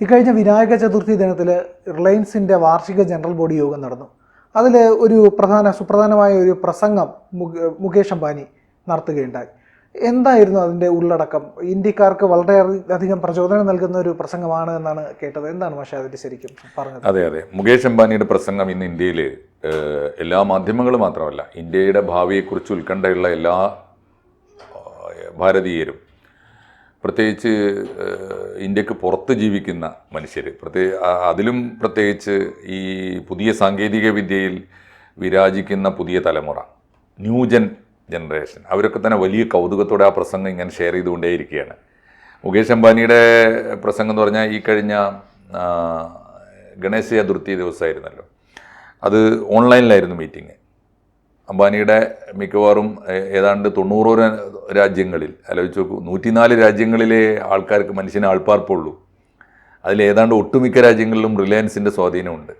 ഇക്കഴിഞ്ഞ വിനായക ചതുർത്ഥി ദിനത്തിൽ റിലയൻസിന്റെ വാർഷിക ജനറൽ ബോഡി യോഗം നടന്നു. അതിൽ ഒരു പ്രധാന സുപ്രധാനമായ ഒരു പ്രസംഗം മുക- മുകേഷ് അംബാനി നടത്തുകയുണ്ടായി. എന്തായിരുന്നു അതിന്റെ ഉള്ളടക്കം? ഇന്ത്യക്കാർക്ക് വളരെ അധികം പ്രചോദനം നൽകുന്ന ഒരു പ്രസംഗമാണ് എന്നാണ് കേട്ടത്. എന്താണ് പക്ഷേ അതിന്റെ ശരിക്കും പറഞ്ഞത്? അതെ അതെ. മുകേഷ് അംബാനിയുടെ പ്രസംഗം ഇന്ന് ഇന്ത്യയിൽ എല്ലാ മാധ്യമങ്ങളും മാത്രമല്ല ഇന്ത്യയുടെ ഭാവിയെക്കുറിച്ച് ഉത്കണ്ഠയുള്ള എല്ലാ ഭാരതീയരും പ്രത്യേകിച്ച് ഇന്ത്യയ്ക്ക് പുറത്ത് ജീവിക്കുന്ന മനുഷ്യർ പ്രത്യേ അതിലും പ്രത്യേകിച്ച് ഈ പുതിയ സാങ്കേതിക വിദ്യയിൽ വിരാജിക്കുന്ന പുതിയ തലമുറ ന്യൂജൻ ജനറേഷൻ. അവരൊക്കെ തന്നെ വലിയ കൗതുകത്തോടെ ആ പ്രസംഗം ഇങ്ങനെ ഷെയർ ചെയ്തുകൊണ്ടേയിരിക്കുകയാണ്. മുകേഷ് അംബാനിയുടെ പ്രസംഗം എന്ന് പറഞ്ഞാൽ ഈ കഴിഞ്ഞ ഗണേശ ചതുർത്ഥി ദിവസമായിരുന്നല്ലോ. അത് ഓൺലൈനിലായിരുന്നു മീറ്റിംഗ്. അംബാനിയുടെ മിക്കവാറും ഏതാണ്ട് തൊണ്ണൂറ് രാജ്യങ്ങളിൽ ആലോചിച്ച് നോക്കൂ നൂറ്റിനാല് രാജ്യങ്ങളിലെ ആൾക്കാർക്ക് മനുഷ്യന് ആൾപ്പാർപ്പുള്ളൂ. അതിൽ ഏതാണ്ട് ഒട്ടുമിക്ക രാജ്യങ്ങളിലും റിലയൻസിന്റെ സ്വാധീനമുണ്ട്.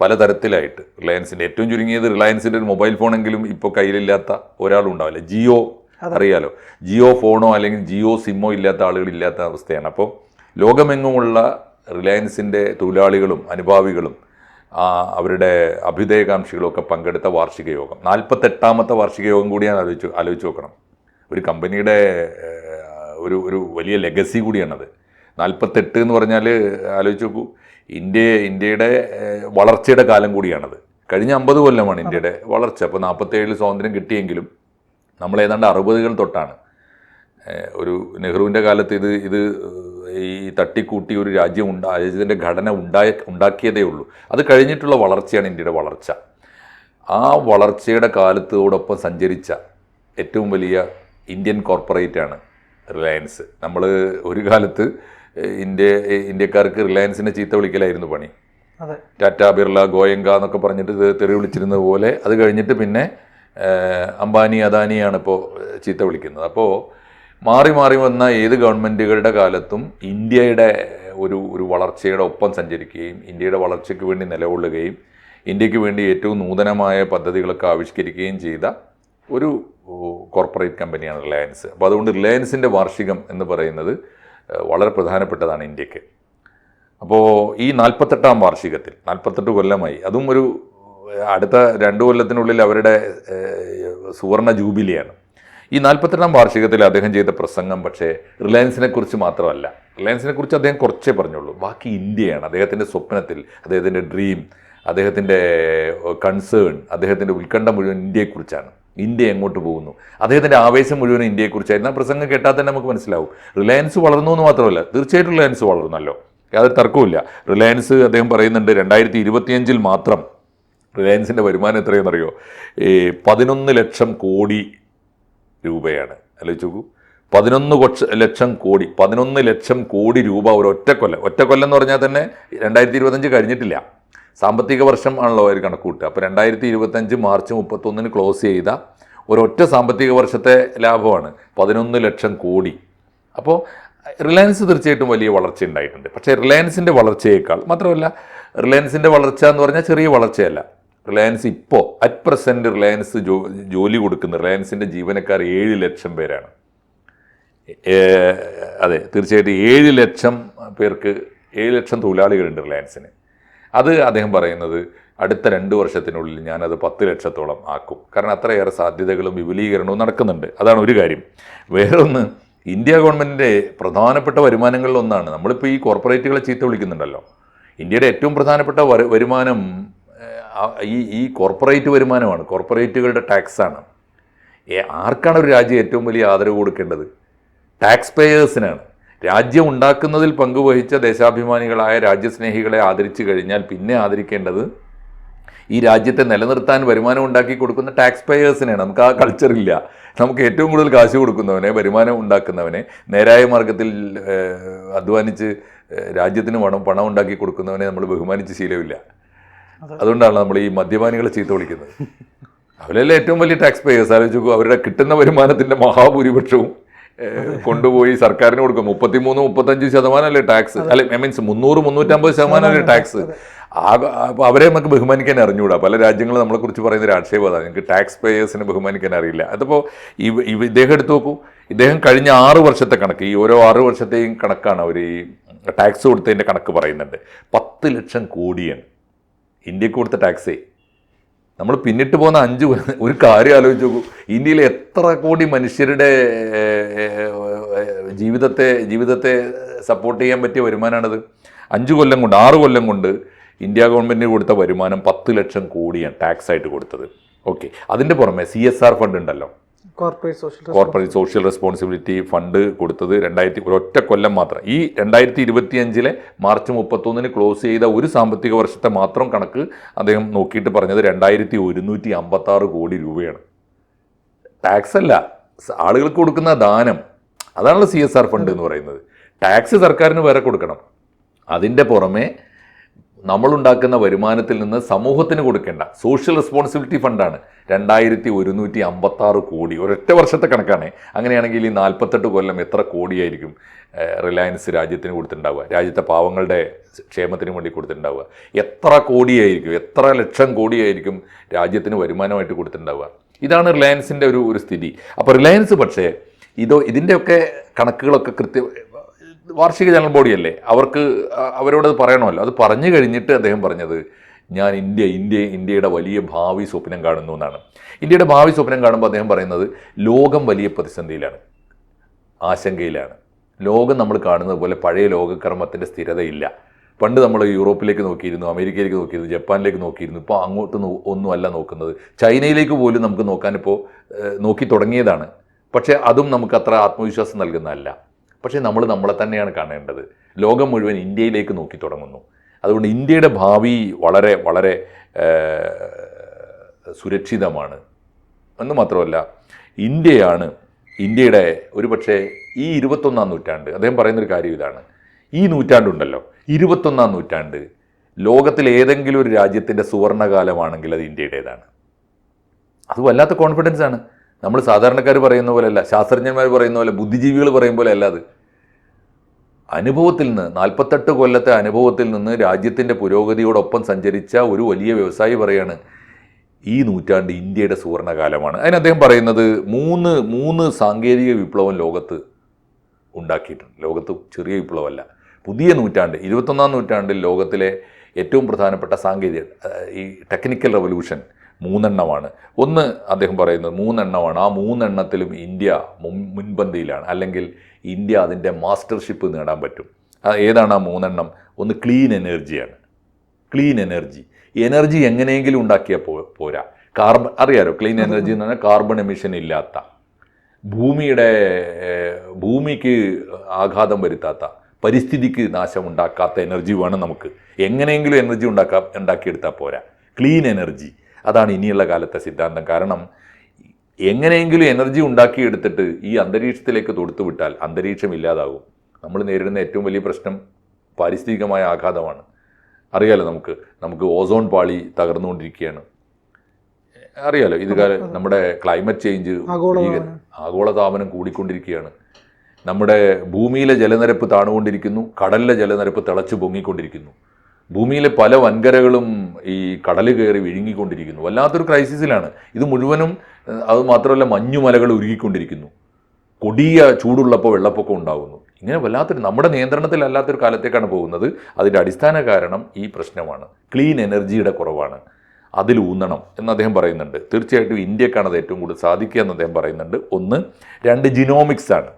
പലതരത്തിലായിട്ട്. റിലയൻസിന്റെ ഏറ്റവും ചുരുങ്ങിയത് റിലയൻസിന്റെ ഒരു മൊബൈൽ ഫോണെങ്കിലും ഇപ്പോൾ കയ്യിലില്ലാത്ത ഒരാളുണ്ടാവില്ല. ജിയോ അറിയാലോ. ജിയോ ഫോണോ അല്ലെങ്കിൽ ജിയോ സിമ്മോ ഇല്ലാത്ത ആളുകളില്ലാത്ത അവസ്ഥയാണ്. അപ്പോൾ ലോകമെങ്ങുമുള്ള റിലയൻസിന്റെ തൊഴിലാളികളും അനുഭാവികളും അവരുടെ അഭ്യുദയകാംക്ഷികളൊക്കെ പങ്കെടുത്ത വാർഷിക യോഗം നാൽപ്പത്തെട്ടാമത്തെ വാർഷിക യോഗം കൂടി ഞാൻ ആലോചിച്ചു ആലോചിച്ച് നോക്കണം ഒരു കമ്പനിയുടെ ഒരു ഒരു വലിയ ലെഗസി കൂടിയാണത്. നാൽപ്പത്തെട്ട് എന്ന് പറഞ്ഞാൽ ആലോചിച്ച് നോക്കൂ ഇന്ത്യ ഇന്ത്യയുടെ വളർച്ചയുടെ കാലം കൂടിയാണത്. കഴിഞ്ഞ അമ്പത് കൊല്ലമാണ് ഇന്ത്യയുടെ വളർച്ച. അപ്പോൾ നാൽപ്പത്തേഴിൽ സ്വാതന്ത്ര്യം കിട്ടിയെങ്കിലും നമ്മൾ ഏതാണ്ട് അറുപതുകൾ തൊട്ടാണ്. ഒരു നെഹ്റുവിന്റെ കാലത്ത് ഇത് ഇത് ഈ തട്ടിക്കൂട്ടി ഒരു രാജ്യം ഉണ്ടാ രാജ്യത്തിന്റെ ഘടന ഉണ്ടായ ഉണ്ടാക്കിയതേ ഉള്ളൂ. അത് കഴിഞ്ഞിട്ടുള്ള വളർച്ചയാണ് ഇന്ത്യയുടെ വളർച്ച. ആ വളർച്ചയുടെ കാലത്തോടൊപ്പം സഞ്ചരിച്ച ഏറ്റവും വലിയ ഇന്ത്യൻ കോർപ്പറേറ്റാണ് റിലയൻസ്. നമ്മൾ ഒരു കാലത്ത് ഇന്ത്യ ഇന്ത്യക്കാർക്ക് റിലയൻസിനെ ചീത്ത വിളിക്കലായിരുന്നു പണി. ടാറ്റ ബിർള ഗോയങ്ക എന്നൊക്കെ പറഞ്ഞിട്ട് ഇത് തെറി വിളിച്ചിരുന്നത് പോലെ അത് കഴിഞ്ഞിട്ട് പിന്നെ അംബാനി അദാനിയാണ് ഇപ്പോൾ ചീത്ത വിളിക്കുന്നത്. അപ്പോൾ മാറി മാറി വന്ന ഏത് ഗവൺമെന്റുകളുടെ കാലത്തും ഇന്ത്യയുടെ ഒരു ഒരു വളർച്ചയുടെ ഒപ്പം സഞ്ചരിക്കുകയും ഇന്ത്യയുടെ വളർച്ചയ്ക്ക് വേണ്ടി നിലകൊള്ളുകയും ഇന്ത്യയ്ക്ക് വേണ്ടി ഏറ്റവും നൂതനമായ പദ്ധതികളൊക്കെ ആവിഷ്കരിക്കുകയും ചെയ്ത ഒരു കോർപ്പറേറ്റ് കമ്പനിയാണ് റിലയൻസ് അപ്പോൾ അതുകൊണ്ട് റിലയൻസിന്റെ വാർഷികം എന്ന് പറയുന്നത് വളരെ പ്രധാനപ്പെട്ടതാണ് ഇന്ത്യയ്ക്ക്. അപ്പോൾ ഈ നാൽപ്പത്തെട്ടാം വാർഷികത്തിൽ നാൽപ്പത്തെട്ട് കൊല്ലമായി അതും ഒരു അടുത്ത രണ്ട് കൊല്ലത്തിനുള്ളിൽ അവരുടെ സുവർണ ജൂബിലിയാണ്. ഈ നാൽപ്പത്തെട്ടാം വാർഷികത്തിൽ അദ്ദേഹം ചെയ്ത പ്രസംഗം പക്ഷേ റിലയൻസിനെ കുറിച്ച് മാത്രമല്ല. റിലയൻസിനെ കുറിച്ച് അദ്ദേഹം കുറച്ചേ പറഞ്ഞുള്ളൂ. ബാക്കി ഇന്ത്യയാണ്. അദ്ദേഹത്തിന്റെ സ്വപ്നത്തിൽ അദ്ദേഹത്തിന്റെ ഡ്രീം അദ്ദേഹത്തിന്റെ കൺസേൺ അദ്ദേഹത്തിന്റെ ഉത്കണ്ഠ മുഴുവൻ ഇന്ത്യയെക്കുറിച്ചാണ്. ഇന്ത്യ എങ്ങോട്ട് പോകുന്നു? അദ്ദേഹത്തിന്റെ ആവേശം മുഴുവൻ ഇന്ത്യയെക്കുറിച്ചായിരുന്നു. ആ പ്രസംഗം കേട്ടാൽ തന്നെ നമുക്ക് മനസ്സിലാവും. റിലയൻസ് വളർന്നു എന്ന് മാത്രമല്ല തീർച്ചയായിട്ടും റിലയൻസ് വളർന്നല്ലോ. യാതൊരു തർക്കവുമില്ല. റിലയൻസ് അദ്ദേഹം പറയുന്നുണ്ട് രണ്ടായിരത്തി ഇരുപത്തിയഞ്ചിൽ മാത്രം റിലയൻസിന്റെ വരുമാനം എത്രയെന്നറിയോ ഈ പതിനൊന്ന് ലക്ഷം കോടി രൂപയാണ്. ആലോചിച്ച് നോക്കൂ പതിനൊന്ന് കൊച്ച ലക്ഷം കോടി പതിനൊന്ന് ലക്ഷം കോടി രൂപ ഒരു ഒറ്റ കൊല്ലം. ഒറ്റ കൊല്ലം എന്ന് പറഞ്ഞാൽ തന്നെ രണ്ടായിരത്തി ഇരുപത്തഞ്ച് കഴിഞ്ഞിട്ടില്ല. സാമ്പത്തിക വർഷം ആണല്ലോ അവർ കണക്കൂട്ടുക അപ്പോൾ രണ്ടായിരത്തി ഇരുപത്തഞ്ച് മാർച്ച് മുപ്പത്തൊന്നിന് ക്ലോസ് ചെയ്ത ഒരൊറ്റ സാമ്പത്തിക വർഷത്തെ ലാഭമാണ് പതിനൊന്ന് ലക്ഷം കോടി. അപ്പോൾ റിലയൻസ് തീർച്ചയായിട്ടും വലിയ വളർച്ച ഉണ്ടായിട്ടുണ്ട്. പക്ഷേ റിലയൻസിന്റെ വളർച്ചയേക്കാൾ മാത്രമല്ല റിലയൻസിന്റെ വളർച്ച എന്ന് പറഞ്ഞാൽ ചെറിയ വളർച്ചയല്ല. റിലയൻസ് ഇപ്പോൾ അറ്റ് പ്രസന്റ് റിലയൻസ് ജോ ജോലി കൊടുക്കുന്ന റിലയൻസിന്റെ ജീവനക്കാർ ഏഴ് ലക്ഷം പേരാണ്. അതെ തീർച്ചയായിട്ടും ഏഴ് ലക്ഷം പേർക്ക് ഏഴ് ലക്ഷം തൊഴിലാളികളുണ്ട് റിലയൻസിന്. അത് അദ്ദേഹം പറയുന്നത് അടുത്ത രണ്ട് വർഷത്തിനുള്ളിൽ ഞാനത് പത്ത് ലക്ഷത്തോളം ആക്കും. കാരണം അത്രയേറെ സാധ്യതകളും വിപുലീകരണവും നടക്കുന്നുണ്ട്. അതാണ് ഒരു കാര്യം. വേറൊന്ന് ഇന്ത്യ ഗവൺമെന്റിന്റെ പ്രധാനപ്പെട്ട വരുമാനങ്ങളിൽ ഒന്നാണ്. നമ്മളിപ്പോൾ ഈ കോർപ്പറേറ്റുകളെ ചീത്ത വിളിക്കുന്നുണ്ടല്ലോ. ഇന്ത്യയുടെ ഏറ്റവും പ്രധാനപ്പെട്ട വരുമാനം ഈ ഈ കോർപ്പറേറ്റ് വരുമാനമാണ്. കോർപ്പറേറ്റുകളുടെ ടാക്സാണ്. ആർക്കാണ് ഒരു രാജ്യം ഏറ്റവും വലിയ ആദരവ് കൊടുക്കേണ്ടത്? ടാക്സ് പേയേഴ്സിനാണ് രാജ്യം ഉണ്ടാക്കുന്നതിൽ പങ്കുവഹിച്ച ദേശാഭിമാനികളായ രാജ്യസ്നേഹികളെ ആദരിച്ചു കഴിഞ്ഞാൽ പിന്നെ ആദരിക്കേണ്ടത് ഈ രാജ്യത്തെ നിലനിർത്താൻ വരുമാനം ഉണ്ടാക്കി കൊടുക്കുന്ന ടാക്സ് പേയേഴ്സിനെയാണ് നമുക്ക് ആ കൾച്ചറില്ല നമുക്ക് ഏറ്റവും കൂടുതൽ കാശ് കൊടുക്കുന്നവനെ വരുമാനം ഉണ്ടാക്കുന്നവനെ നേരായ മാർഗത്തിൽ അധ്വാനിച്ച് രാജ്യത്തിന് പണം പണം ഉണ്ടാക്കി കൊടുക്കുന്നവനെ നമ്മൾ ബഹുമാനിച്ച് ശീലമില്ല. അതുകൊണ്ടാണ് നമ്മൾ ഈ മദ്യപാനികളെ ചീത്ത വിളിക്കുന്നത്. അവരല്ലേ ഏറ്റവും വലിയ ടാക്സ് പേയേഴ്സ് ആലോചിച്ച് അവരുടെ കിട്ടുന്ന വരുമാനത്തിന്റെ മഹാഭൂരിപക്ഷവും കൊണ്ടുപോയി സർക്കാരിന് കൊടുക്കും. മുപ്പത്തിമൂന്ന് മുപ്പത്തഞ്ച് ശതമാനമല്ലേ ടാക്സ് അല്ലെ ഐ മീൻസ് മുന്നൂറ് മുന്നൂറ്റമ്പത് ശതമാനമല്ലേ ടാക്സ് അപ്പോൾ അവരെ നമുക്ക് ബഹുമാനിക്കാൻ അറിഞ്ഞുകൂടാ പല രാജ്യങ്ങളും നമ്മളെക്കുറിച്ച് പറയുന്ന റാക്ഷേബദാ നിങ്ങൾക്ക് ടാക്സ് പേയേഴ്സിനെ ബഹുമാനിക്കാൻ അറിയില്ല. അതിപ്പോൾ ഈ ഇവ ഇദ്ദേഹം എടുത്തു നോക്കൂ. ഇദ്ദേഹം കഴിഞ്ഞ ആറ് വർഷത്തെ കണക്ക് ഈ ഓരോ ആറ് വർഷത്തെയും കണക്കാണ് അവർ ഈ ടാക്സ് കൊടുത്തതിന്റെ കണക്ക് പറയുന്നുണ്ട്. പത്ത് ലക്ഷം കോടിയാണ്. ഇന്ത്യയ്ക്ക് കൊടുത്ത ടാക്സേ. നമ്മൾ പിന്നിട്ട് പോകുന്ന അഞ്ച് ഒരു കാര്യം ആലോചിച്ച് നോക്കൂ. ഇന്ത്യയിൽ എത്ര കോടി മനുഷ്യരുടെ ജീവിതത്തെ ജീവിതത്തെ സപ്പോർട്ട് ചെയ്യാൻ പറ്റിയ വരുമാനമാണത് അഞ്ച് കൊല്ലം കൊണ്ട് ആറ് കൊല്ലം കൊണ്ട് ഇന്ത്യ ഗവൺമെന്റിന് കൊടുത്ത വരുമാനം പത്ത് ലക്ഷം കോടിയാണ് ടാക്സ് ആയിട്ട് കൊടുത്തത്. ഓക്കെ. അതിന്റെ പുറമെ സി എസ് ആർ ഫണ്ട് ഉണ്ടല്ലോ. കോർപ്പറേറ്റ് സോഷ്യൽ റെസ്പോൺസിബിലിറ്റി ഫണ്ട് കൊടുത്തത് രണ്ടായിരത്തി ഒരൊറ്റ കൊല്ലം മാത്രം. ഈ രണ്ടായിരത്തി ഇരുപത്തിയഞ്ചിലെ മാർച്ച് മുപ്പത്തൊന്നിന് ക്ലോസ് ചെയ്ത ഒരു സാമ്പത്തിക വർഷത്തെ മാത്രം കണക്ക് അദ്ദേഹം നോക്കിയിട്ട് പറഞ്ഞത് രണ്ടായിരത്തി ഒരുന്നൂറ്റി അമ്പത്തി ആറ് കോടി രൂപയാണ്. ടാക്സ് അല്ല ആളുകൾക്ക് കൊടുക്കുന്ന ദാനം. അതാണല്ലോ സി എസ് ആർ ഫണ്ട് എന്ന് പറയുന്നത്. ടാക്സ് സർക്കാരിന് വേറെ കൊടുക്കണം. അതിന്റെ പുറമെ നമ്മളുണ്ടാക്കുന്ന വരുമാനത്തിൽ നിന്ന് സമൂഹത്തിന് കൊടുക്കേണ്ട. സോഷ്യൽ റെസ്പോൺസിബിലിറ്റി ഫണ്ടാണ് രണ്ടായിരത്തി ഒരുന്നൂറ്റി അമ്പത്തി ആറ് കോടി. ഒരൊറ്റ വർഷത്തെ കണക്കാണ്. അങ്ങനെയാണെങ്കിൽ ഈ നാൽപ്പത്തെട്ട് കൊല്ലം എത്ര കോടിയായിരിക്കും റിലയൻസ് രാജ്യത്തിന് കൊടുത്തിട്ടുണ്ടാവുക? രാജ്യത്തെ പാവങ്ങളുടെ ക്ഷേമത്തിന് വേണ്ടി കൊടുത്തിട്ടുണ്ടാവുക? എത്ര കോടിയായിരിക്കും എത്ര ലക്ഷം കോടിയായിരിക്കും രാജ്യത്തിന് വരുമാനമായിട്ട് കൊടുത്തിട്ടുണ്ടാവുക? ഇതാണ് റിലയൻസിന്റെ ഒരു ഒരു സ്ഥിതി. അപ്പോൾ റിലയൻസ് പക്ഷേ ഇതോ ഇതിന്റെയൊക്കെ കണക്കുകളൊക്കെ കൃത്യ വാർഷിക ജനറൽ ബോഡിയല്ലേ? അവർക്ക് അവരോട് അത് പറയണമല്ലോ. അത് പറഞ്ഞു കഴിഞ്ഞിട്ട് അദ്ദേഹം പറഞ്ഞത് ഞാൻ ഇന്ത്യ ഇന്ത്യ ഇന്ത്യയുടെ വലിയ ഭാവി സ്വപ്നം കാണുന്നു എന്നാണ്. ഇന്ത്യയുടെ ഭാവി സ്വപ്നം കാണുമ്പോൾ അദ്ദേഹം പറയുന്നത് ലോകം വലിയ പ്രതിസന്ധിയിലാണ് ആശങ്കയിലാണ്. ലോകം നമ്മൾ കാണുന്നത് പോലെ പഴയ ലോകക്രമത്തിന്റെ സ്ഥിരതയില്ല. പണ്ട് നമ്മൾ യൂറോപ്പിലേക്ക് നോക്കിയിരുന്നു അമേരിക്കയിലേക്ക് നോക്കിയിരുന്നു ജപ്പാനിലേക്ക് നോക്കിയിരുന്നു. ഇപ്പോൾ അങ്ങോട്ട് ഒന്നുമല്ല നോക്കുന്നത്. ചൈനയിലേക്ക് പോലും നമുക്ക് നോക്കാനിപ്പോൾ നോക്കി തുടങ്ങിയതാണ്. പക്ഷേ അതും നമുക്കത്ര ആത്മവിശ്വാസം നൽകുന്നതല്ല. പക്ഷേ നമ്മൾ നമ്മളെ തന്നെയാണ് കാണേണ്ടത്. ലോകം മുഴുവൻ ഇന്ത്യയിലേക്ക് നോക്കി തുടങ്ങുന്നു. അതുകൊണ്ട് ഇന്ത്യയുടെ ഭാവി വളരെ വളരെ സുരക്ഷിതമാണ്. എന്ന് മാത്രമല്ല ഇന്ത്യയാണ് ഇന്ത്യയുടെ ഒരു പക്ഷേ ഈ ഇരുപത്തൊന്നാം നൂറ്റാണ്ട് അദ്ദേഹം പറയുന്നൊരു കാര്യം ഇതാണ്. ഈ നൂറ്റാണ്ടുണ്ടല്ലോ ഇരുപത്തൊന്നാം നൂറ്റാണ്ട് ലോകത്തിലെ ഏതെങ്കിലും ഒരു രാജ്യത്തിന്റെ സുവർണകാലമാണെങ്കിൽ അത് ഇന്ത്യയുടേതാണ്. അത് വല്ലാത്ത കോൺഫിഡൻസ് ആണ്. നമ്മൾ സാധാരണക്കാർ പറയുന്ന പോലെയല്ല ശാസ്ത്രജ്ഞന്മാർ പറയുന്ന പോലെ ബുദ്ധിജീവികൾ പറയും പോലെ അല്ല അത്. അനുഭവത്തിൽ നിന്ന് നാൽപ്പത്തെട്ട് കൊല്ലത്തെ അനുഭവത്തിൽ നിന്ന് രാജ്യത്തിന്റെ പുരോഗതിയോടൊപ്പം സഞ്ചരിച്ച ഒരു വലിയ വ്യവസായി പറയാണ് ഈ നൂറ്റാണ്ട് ഇന്ത്യയുടെ സുവർണകാലമാണ്. അതിന് അദ്ദേഹം പറയുന്നത് മൂന്ന് മൂന്ന് സാങ്കേതിക വിപ്ലവം ലോകത്ത് ഉണ്ടാക്കിയിട്ടുണ്ട്. ലോകത്ത് ചെറിയ വിപ്ലവമല്ല. പുതിയ നൂറ്റാണ്ട് ഇരുപത്തൊന്നാം നൂറ്റാണ്ടിൽ ലോകത്തിലെ ഏറ്റവും പ്രധാനപ്പെട്ട സാങ്കേതിക ഈ ടെക്നിക്കൽ റവല്യൂഷൻ മൂന്നെണ്ണമാണ്. ഒന്ന് അദ്ദേഹം പറയുന്നത് മൂന്നെണ്ണമാണ്. ആ മൂന്നെണ്ണത്തിലും ഇന്ത്യ മുൻ- മുൻപന്തിയിലാണ്. അല്ലെങ്കിൽ ഇന്ത്യ അതിന്റെ മാസ്റ്റർഷിപ്പ് നേടാൻ പറ്റും. ഏതാണ് ആ മൂന്നെണ്ണം? ഒന്ന് ക്ലീൻ എനർജിയാണ്. Clean energy. എനർജി എങ്ങനെയെങ്കിലും ഉണ്ടാക്കിയാൽ പോ പോരാ. കാർബൺ അറിയാലോ? ക്ലീൻ എനർജി എന്ന് പറഞ്ഞാൽ കാർബൺ എമിഷൻ ഇല്ലാത്ത. ഭൂമിയുടെ ഭൂമിക്ക് ആഘാതം വരുത്താത്ത പരിസ്ഥിതിക്ക് നാശം ഉണ്ടാക്കാത്ത എനർജി വേണം നമുക്ക്. എങ്ങനെയെങ്കിലും എനർജി ഉണ്ടാക്കാം ഉണ്ടാക്കിയെടുത്താൽ പോരാ. Clean energy. അതാണ് ഇനിയുള്ള കാലത്തെ സിദ്ധാന്തം. കാരണം എങ്ങനെയെങ്കിലും എനർജി ഉണ്ടാക്കിയെടുത്തിട്ട് ഈ അന്തരീക്ഷത്തിലേക്ക് തൊടുത്തു വിട്ടാൽ അന്തരീക്ഷം ഇല്ലാതാകും നമ്മൾ നേരിടുന്ന ഏറ്റവും വലിയ പ്രശ്നം പാരിസ്ഥിതികമായ ആഘാതമാണ്. അറിയാലോ നമുക്ക്? നമുക്ക് ഓസോൺ പാളി തകർന്നുകൊണ്ടിരിക്കുകയാണ്. അറിയാലോ? ഇത് കാലം നമ്മുടെ ക്ലൈമറ്റ് ചേഞ്ച്. ആഗോളതാപനം കൂടിക്കൊണ്ടിരിക്കുകയാണ്. നമ്മുടെ ഭൂമിയിലെ ജലനിരപ്പ് താണുകൊണ്ടിരിക്കുന്നു. കടലിലെ ജലനിരപ്പ് തിളച്ചു പൊങ്ങിക്കൊണ്ടിരിക്കുന്നു. ഭൂമിയിലെ പല വൻകരകളും ഈ കടൽ കയറി വിഴുങ്ങിക്കൊണ്ടിരിക്കുന്നു. വല്ലാത്തൊരു ക്രൈസിസിലാണ്. ഇത് മുഴുവനും അത് മാത്രമല്ല മഞ്ഞുമലകൾ ഉരുകിക്കൊണ്ടിരിക്കുന്നു. കൊടിയ ചൂടുള്ളപ്പോൾ വെള്ളപ്പൊക്കം ഉണ്ടാകുന്നു ഇങ്ങനെ വല്ലാത്തൊരു നമ്മുടെ നിയന്ത്രണത്തിലല്ലാത്തൊരു കാലത്തേക്കാണ് പോകുന്നത്. അതിന്റെ അടിസ്ഥാന കാരണം ഈ പ്രശ്നമാണ്. ക്ലീൻ എനർജിയുടെ കുറവാണ്. അതിൽ ഊന്നണം എന്ന് അദ്ദേഹം പറയുന്നുണ്ട്. തീർച്ചയായിട്ടും ഇന്ത്യക്കാണ് അത് ഏറ്റവും കൂടുതൽ സാധിക്കുക എന്ന് അദ്ദേഹം പറയുന്നുണ്ട്. ഒന്ന് രണ്ട് ജിനോമിക്സ് ആണ്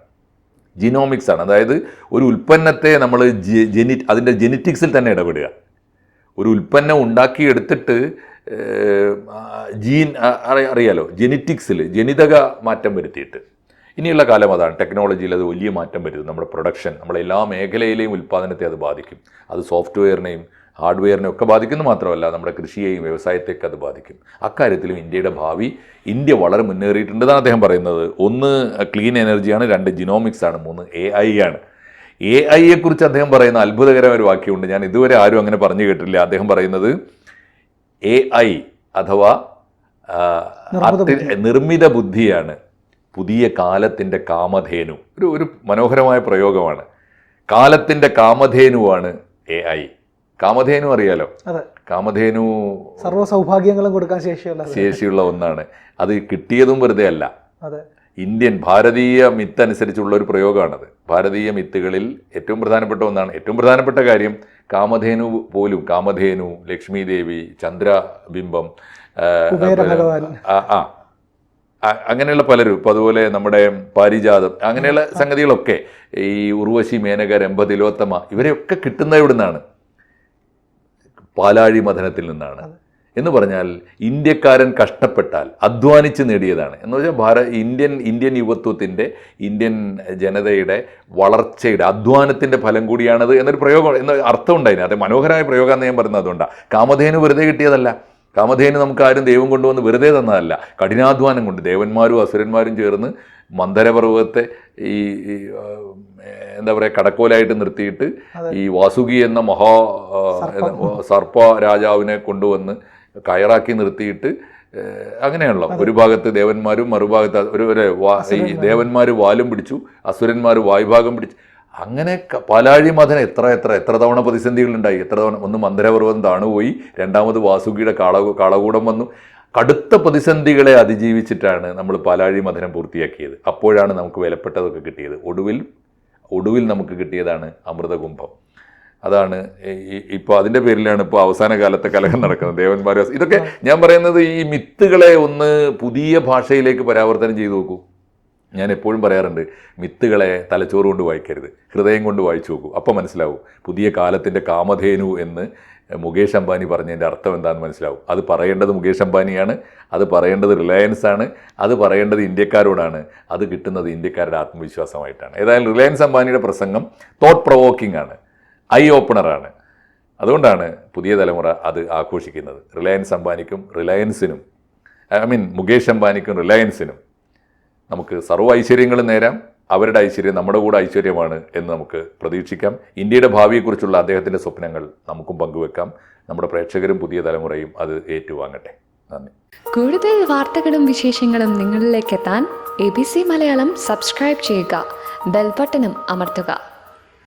ജിനോമിക്സ് ആണ്. അതായത് ഒരു ഉൽപ്പന്നത്തെ നമ്മൾ ജെനി അതിന്റെ ജെനറ്റിക്സിൽ തന്നെ ഇടപെടുക. ഒരു ഉൽപ്പന്നം ഉണ്ടാക്കിയെടുത്തിട്ട് ജീൻ അറിയാലോ? ജെനറ്റിക്സിൽ ജനിതക മാറ്റം വരുത്തിയിട്ട്. ഇനിയുള്ള കാലം അതാണ്. ടെക്നോളജിയിൽ അത് വലിയ മാറ്റം വരുത്തും. നമ്മുടെ പ്രൊഡക്ഷൻ നമ്മളെല്ലാ മേഖലയിലെയും ഉൽപ്പാദനത്തെ അത് ബാധിക്കും. അത് സോഫ്റ്റ്വെയറിനെയും ഹാർഡ്വെയറിനെയും ഒക്കെ ബാധിക്കുന്നു മാത്രമല്ല നമ്മുടെ കൃഷിയെയും വ്യവസായത്തെയൊക്കെ അത് ബാധിക്കും. അക്കാര്യത്തിലും ഇന്ത്യയുടെ ഭാവി ഇന്ത്യ വളരെ മുന്നേറിയിട്ടുണ്ടെന്നാണ് അദ്ദേഹം പറയുന്നത്. ഒന്ന് ക്ലീൻ എനർജിയാണ്. രണ്ട് ജിനോമിക്സ് ആണ്. മൂന്ന് എ ഐ ആണ്. എ ഐയെക്കുറിച്ച് അദ്ദേഹം പറയുന്ന അത്ഭുതകരമായ ഒരു വാക്യമുണ്ട്. ഞാൻ ഇതുവരെ ആരും അങ്ങനെ പറഞ്ഞു കേട്ടിട്ടില്ല. അദ്ദേഹം പറയുന്നത് എ ഐ അഥവാ നിർമ്മിത ബുദ്ധിയാണ്. പുതിയ കാലത്തിന്റെ കാമധേനു. ഒരു ഒരു മനോഹരമായ പ്രയോഗമാണ്. കാലത്തിന്റെ കാമധേനുവാണ് എ ഐ കാമധേനു അറിയാലോ. കാമധേനു സർവ സൗഭാഗ്യങ്ങളും കൊടുക്കാൻ ശേഷിയുള്ള ശേഷിയുള്ള ഒന്നാണ്. അത് കിട്ടിയതും വെറുതെ അല്ല. ഇന്ത്യൻ ഭാരതീയ മിത്ത് അനുസരിച്ചുള്ള ഒരു പ്രയോഗമാണത് ഭാരതീയ മിത്തുകളിൽ ഏറ്റവും പ്രധാനപ്പെട്ട ഒന്നാണ്. ഏറ്റവും പ്രധാനപ്പെട്ട കാര്യം കാമധേനു പോലും കാമധേനു ലക്ഷ്മി ദേവി ചന്ദ്രബിംബം ആ, അങ്ങനെയുള്ള പലരും. ഇപ്പം അതുപോലെ നമ്മുടെ പാരിജാതം അങ്ങനെയുള്ള സംഗതികളൊക്കെ ഈ ഉർവശി മേനക രംഭ തിലോത്തമ ഇവരെയൊക്കെ കിട്ടുന്ന എവിടുന്നാണ് പാലാഴി മഥനത്തിൽ നിന്നാണ്. എന്ന് പറഞ്ഞാൽ ഇന്ത്യക്കാരൻ കഷ്ടപ്പെട്ടാൽ അധ്വാനിച്ച് നേടിയതാണ്. എന്ന് വെച്ചാൽ ഭാര ഇന്ത്യൻ ഇന്ത്യൻ യുവത്വത്തിന്റെ ഇന്ത്യൻ ജനതയുടെ വളർച്ചയുടെ അധ്വാനത്തിന്റെ ഫലം കൂടിയാണത് എന്നൊരു പ്രയോഗം എന്ന അർത്ഥം ഉണ്ടായിരുന്നു അത് മനോഹരമായ പ്രയോഗമെന്ന് ഞാൻ പറയുന്നത് അതുകൊണ്ടാണ്. കാമധേനു വെറുതെ കിട്ടിയതല്ല. കാമധേനു നമുക്ക് ആരും ദൈവം കൊണ്ടുവന്ന് വെറുതെ തന്നതല്ല. കഠിനാധ്വാനം കൊണ്ട് ദേവന്മാരും അസുരന്മാരും ചേർന്ന് മന്ദരപർവതത്തെ ഈ എന്താ പറയുക കടക്കോലായിട്ട് നിർത്തിയിട്ട് ഈ വാസുകി എന്ന മഹാ സർപ്പ. രാജാവിനെ കൊണ്ടുവന്ന് കയറാക്കി നിർത്തിയിട്ട് അങ്ങനെയുള്ള അങ്ങനെയാണല്ലോ ഒരു ഭാഗത്ത് ദേവന്മാരും മറുഭാഗത്ത് ഒരു ദേവന്മാർ വാലും പിടിച്ചു അസുരന്മാർ വായുഭാഗം പിടിച്ചു അങ്ങനെ പാലാഴി മഥന എത്ര എത്ര എത്ര തവണ പ്രതിസന്ധികളുണ്ടായി? എത്ര തവണ ഒന്ന് മന്ദരപർവതം താണുപോയി രണ്ടാമത് വാസുകിയുടെ കാള കാളകൂടം വന്നു. കടുത്ത പ്രതിസന്ധികളെ അതിജീവിച്ചിട്ടാണ് നമ്മൾ പാലാഴി മഥനം പൂർത്തിയാക്കിയത്. അപ്പോഴാണ് നമുക്ക് വിലപ്പെട്ടതൊക്കെ കിട്ടിയത്. ഒടുവിൽ ഒടുവിൽ നമുക്ക് കിട്ടിയതാണ് അമൃതകുംഭം. അതാണ് ഇപ്പോൾ അതിന്റെ പേരിലാണ് ഇപ്പോൾ അവസാന കാലത്തെ കലഹം നടക്കുന്നത്. ദേവന്മാർ ഇതൊക്കെ ഞാൻ പറയുന്നത് ഈ മിത്തുകളെ ഒന്ന് പുതിയ ഭാഷയിലേക്ക് പരാവർത്തനം ചെയ്തു നോക്കൂ. ഞാൻ എപ്പോഴും പറയാറുണ്ട് മിത്തുകളെ തലച്ചോറ് കൊണ്ട് വായിക്കരുത്. ഹൃദയം കൊണ്ട് വായിച്ചു നോക്കൂ. അപ്പോൾ മനസ്സിലാവും പുതിയ കാലത്തിന്റെ കാമധേനു എന്ന് മുകേഷ് അംബാനി പറഞ്ഞതിന്റെ അർത്ഥം എന്താണെന്ന് മനസ്സിലാവും. അത് പറയേണ്ടത് മുകേഷ് അംബാനിയാണ് അത് പറയേണ്ടത് റിലയൻസ് ആണ് അത് പറയേണ്ടത് ഇന്ത്യക്കാരോടാണ് അത് കിട്ടുന്നത് ഇന്ത്യക്കാരുടെ ആത്മവിശ്വാസമായിട്ടാണ്. ഏതായാലും റിലയൻസ് അംബാനിയുടെ പ്രസംഗം തോട്ട് പ്രൊവോക്കിംഗ് ആണ് ഐ ഓപ്പണറാണ് അതുകൊണ്ടാണ് പുതിയ തലമുറ അത് ആഘോഷിക്കുന്നത്. റിലയൻസ് അംബാനിക്കും റിലയൻസിനും ഐ മീൻ മുകേഷ് അംബാനിക്കും റിലയൻസിനും. നമുക്ക് സർവ ഐശ്വര്യങ്ങളും നേരാം. അവരുടെ ഐശ്വര്യം നമ്മുടെ കൂടെ ഐശ്വര്യമാണ് എന്ന് നമുക്ക് പ്രതീക്ഷിക്കാം. ഇന്ത്യയുടെ ഭാവിയെക്കുറിച്ചുള്ള അദ്ദേഹത്തിന്റെ സ്വപ്നങ്ങൾ നമുക്കും പങ്കുവെക്കാം. നമ്മുടെ പ്രേക്ഷകരും പുതിയ തലമുറയും അത് ഏറ്റുവാങ്ങട്ടെ. നന്ദി. കൂടുതൽ വാർത്തകളും വിശേഷങ്ങളും നിങ്ങളിലേക്ക് എത്താൻ A B C Malayalam subscribe ചെയ്യുക. ബെൽബട്ടനും അമർത്തുക.